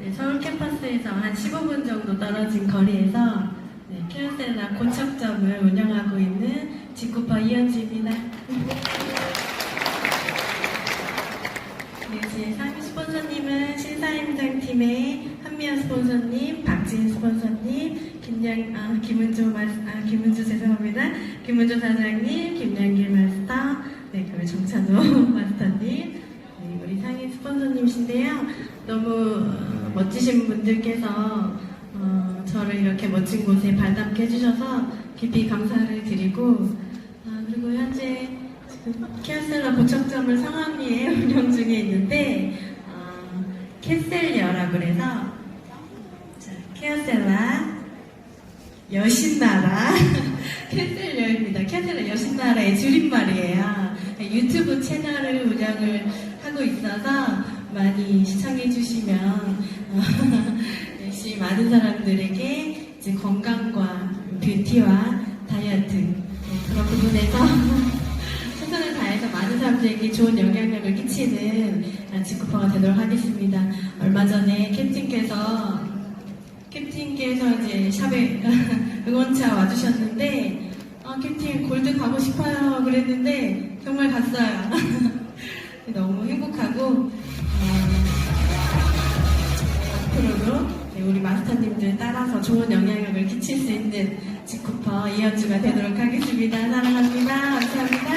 네, 서울 캠퍼스에서 한 15분 정도 떨어진 거리에서 네, 케어셀라 고척점을 운영하고 있는 직구퍼 이현주입니다. 네, 제 상위 스폰서님은 신사임장팀의 한미연 스폰서님, 박진 스폰서님, 김양, 아, 김은주 마 아, 김은주 죄송합니다. 김은주 사장님, 김양길 마스터, 네, 그리고 정찬호 마스터님, 네, 우리 상위 스폰서님이신데요. 너무 어, 멋지신 분들께서 어, 저를 이렇게 멋진 곳에 발담게 해주셔서 깊이 감사를 드리고, 아, 그리고 현재 지금 케어셀러 고척점을 상암리에 운영 중에 있는데 어, 캐셀리어라고 그래서 자, 케어셀라 여신나라 캐셀리어입니다. 캐셀러 여신나라의 줄임말이에요. 유튜브 채널을 운영을 하고 있어서 많이 시청해 주시면 어, 역시 많은 사람들에게 이제 건강과 뷰티와 다이어트 네, 그런 부분에서 최선을 다해서 많은 사람들에게 좋은 영향력을 끼치는 직구퍼가 되도록 하겠습니다. 얼마 전에 캡틴께서 캡틴께서 이제 샵에 응원차 와주셨는데 아, 캡틴 골드 가고 싶어요 그랬는데 정말 갔어요. 너무 행복하고 어, 앞으로도 네, 우리 마스터님들 따라서 좋은 영향력을 끼칠 수 있는 직구퍼 이현주가 되도록 하겠습니다. 사랑합니다. 감사합니다.